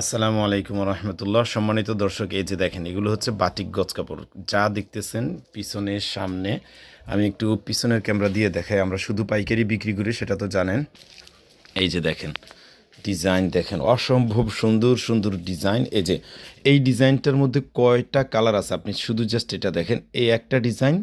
আসসালামু আলাইকুম রহমতুল্লাহ সম্মানিত দর্শক, এই যে দেখেন, এগুলো হচ্ছে বাটিক গজ কাপড়। যা দেখতেছেন পিছনের সামনে, আমি একটু পিছনের ক্যামেরা দিয়ে দেখাই, আমরা শুধু পাইকারি বিক্রি করি, সেটা তো জানেন। এই যে দেখেন, ডিজাইন দেখেন, অসম্ভব সুন্দর সুন্দর ডিজাইন। এই যে, এই ডিজাইনটার মধ্যে কয়টা কালার আছে? আপনি শুধু জাস্ট এটা দেখেন, এই একটা ডিজাইন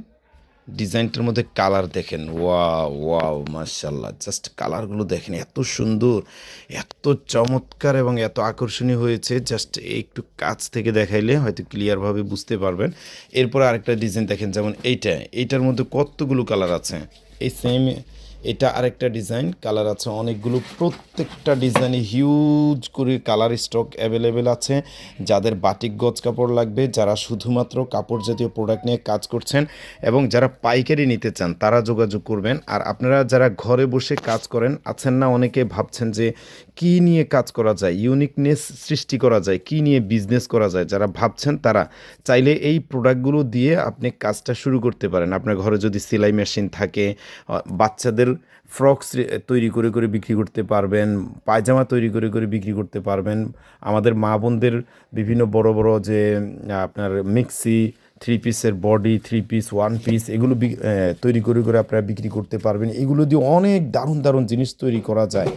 ডিজাইনটার মধ্যে কালার দেখেন। ওয়া ওয়াও মার্শাল্লাহ জাস্ট কালারগুলো দেখেন, এত সুন্দর, এত চমৎকার এবং এত আকর্ষণীয় হয়েছে। জাস্ট একটু কাছ থেকে দেখাইলে হয়তো ক্লিয়ারভাবে বুঝতে পারবেন। এরপর আরেকটা ডিজাইন দেখেন, যেমন এইটা। এইটার মধ্যে কতগুলো কালার আছে? এই সেম এটা আরেকটা ডিজাইন, কালার আছে অনেকগুলো, প্রত্যেকটা ডিজাইনে হিউজ করে কালার স্টক অ্যাভেলেবেল আছে। যাদের বাটিক গজ কাপড় লাগবে, যারা শুধুমাত্র কাপড় জাতীয় প্রোডাক্ট নিয়ে কাজ করছেন এবং যারা পাইকারি নিতে চান, তারা যোগাযোগ করবেন। আর আপনারা যারা ঘরে বসে কাজ করেন, আছেন না অনেকে ভাবছেন যে কি নিয়ে কাজ করা যায় ইউনিকনেস সৃষ্টি করা যায়, কি নিয়ে বিজনেস করা যায়, যারা ভাবছেন তারা চাইলে এই প্রোডাক্টগুলো দিয়ে আপনি কাজটা শুরু করতে পারেন। আপনার ঘরে যদি সেলাই মেশিন থাকে বাচ্চাদের ফ্রকস তৈরি করে করে বিক্রি করতে পারবেন, পায়জামা তৈরি করে করে বিক্রি করতে পারবেন। আমাদের মা বোনদের বিভিন্ন বড় বড় যে আপনার মিক্সি থ্রি পিসের body three piece one piece এগুলো তৈরি করে করে আপনারা বিক্রি করতে পারবেন। এগুলো দিয়ে অনেক দারুণ দারুণ জিনিস তৈরি করা যায়।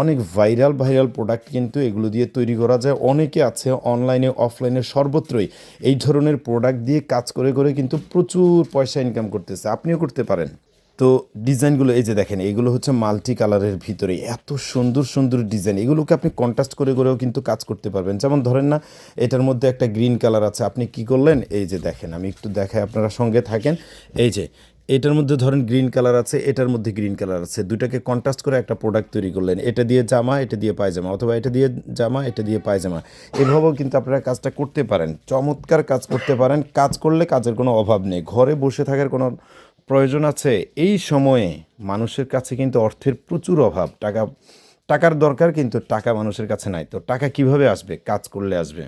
অনেক ভাইরাল ভাইরাল প্রোডাক্ট কিন্তু এগুলো দিয়ে তৈরি করা যায়। অনেকে আছে অনলাইনে অফলাইনে সর্বত্রই এই ধরনের প্রোডাক্ট দিয়ে কাজ করে করে কিন্তু প্রচুর পয়সা ইনকাম করতেছে। আপনিও করতে পারেন। তো ডিজাইনগুলো এই যে দেখেন, এগুলো হচ্ছে মাল্টি কালারের ভিতরে এত সুন্দর সুন্দর ডিজাইন। এগুলোকে আপনি কন্ট্রাস্ট করে করেও কিন্তু কাজ করতে পারবেন। যেমন ধরেন না, এটার মধ্যে একটা গ্রিন কালার আছে। আপনি কি করলেন? এই যে দেখেন, আমি একটু দেখাই আপনারা সঙ্গে থাকেন। এই যে, এটার মধ্যে ধরেন গ্রিন কালার আছে, এটার মধ্যে গ্রিন কালার আছে। দুটাকে কন্ট্রাস্ট করে একটা প্রোডাক্ট তৈরি করলেন। এটা দিয়ে জামা, এটা দিয়ে পায়জামা। অথবা এটা দিয়ে জামা, এটা দিয়ে পায়জামা। এভাবেও কিন্তু আপনারা কাজটা করতে পারেন। চমৎকার কাজ করতে পারেন। কাজ করলে কাজের কোনো অভাব নেই। ঘরে বসে থাকার কোনো প্রয়োজন আছে, এই সময়ে মানুষের কাছে কিন্তু অর্থের প্রচুর অভাব। টাকা, টাকার দরকার কিন্তু টাকা মানুষের কাছে নাই। তো টাকা কীভাবে আসবে? কাজ করলে আসবে।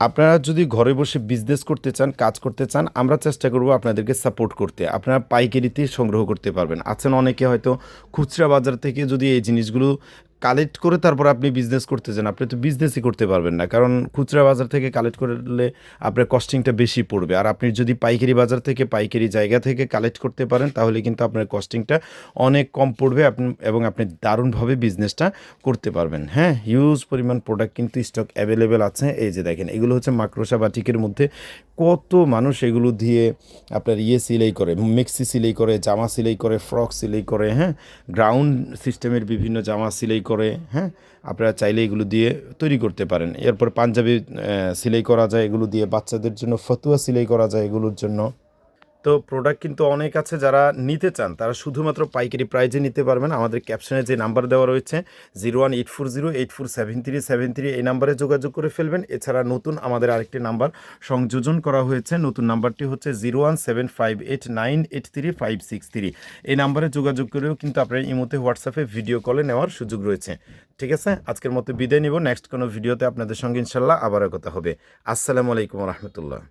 আপনারা যদি ঘরে বসে বিজনেস করতে চান, কাজ করতে চান, আমরা চেষ্টা করব আপনাদেরকে সাপোর্ট করতে। আপনারা পাইকারিতে সংগ্রহ করতে পারবেন। আছেন অনেকে হয়তো খুচরা বাজার থেকে যদি এই জিনিসগুলো কালেক্ট করে তারপর আপনি বিজনেস করতে চান আপনি তো বিজনেসই করতে পারবেন না। কারণ খুচরা বাজার থেকে কালেক্ট করলে আপনার কস্টিংটা বেশি পড়বে। আর আপনি যদি পাইকারি বাজার থেকে, পাইকারি জায়গা থেকে কালেক্ট করতে পারেন, তাহলে কিন্তু আপনার কস্টিংটা অনেক কম পড়বে আপনি এবং আপনি দারুণভাবে বিজনেসটা করতে পারবেন। হ্যাঁ হিউজ পরিমাণ প্রোডাক্ট কিন্তু স্টক অ্যাভেলেবেল আছে। এই যে দেখেন, এগুলো হচ্ছে মাকড়সা বাটিকের মধ্যে কত মানুষ এগুলো দিয়ে আপনার ইয়ে সিলাই করে, মেক্সি সিলাই করে, জামা সিলাই করে, ফ্রক সিলাই করে হ্যাঁ গ্রাউন্ড সিস্টেমের বিভিন্ন জামা সিলাই করে হ্যাঁ আপনারা চাইলে এগুলো দিয়ে তৈরি করতে পারেন। এরপর পাঞ্জাবি সিলাই করা যায় এগুলো দিয়ে। বাচ্চাদের জন্য ফতুয়া সেলাই করা যায় এগুলোর জন্য। তো প্রোডাক্ট কিন্তু অনেক আছে যারা নিতে চান, তারা শুধুমাত্র পাইকারি প্রাইজে নিতে পারবেন। আমাদের ক্যাপশনে যে নাম্বার দেওয়া রয়েছে zero one eight four zero eight four seven three seven three এই নাম্বারে যোগাযোগ করে ফেলবেন। এছাড়া নতুন আমাদের আরেকটি নাম্বার সংযোজন করা হয়েছে। নতুন নাম্বারটি হচ্ছে zero one seven five eight nine eight three five six three এই নাম্বারে যোগাযোগ করেও কিন্তু আপনার ইমোতে হোয়াটসঅ্যাপে ভিডিও কলে নেওয়ার সুযোগ রয়েছে। ঠিক আছে? আজকের মতো বিদায় নিব। নেক্সট কোনো ভিডিওতে আপনাদের সঙ্গে ইনশাল্লাহ আবারও কথা হবে। আসসালামু আলাইকুম রহমতুল্লাহ।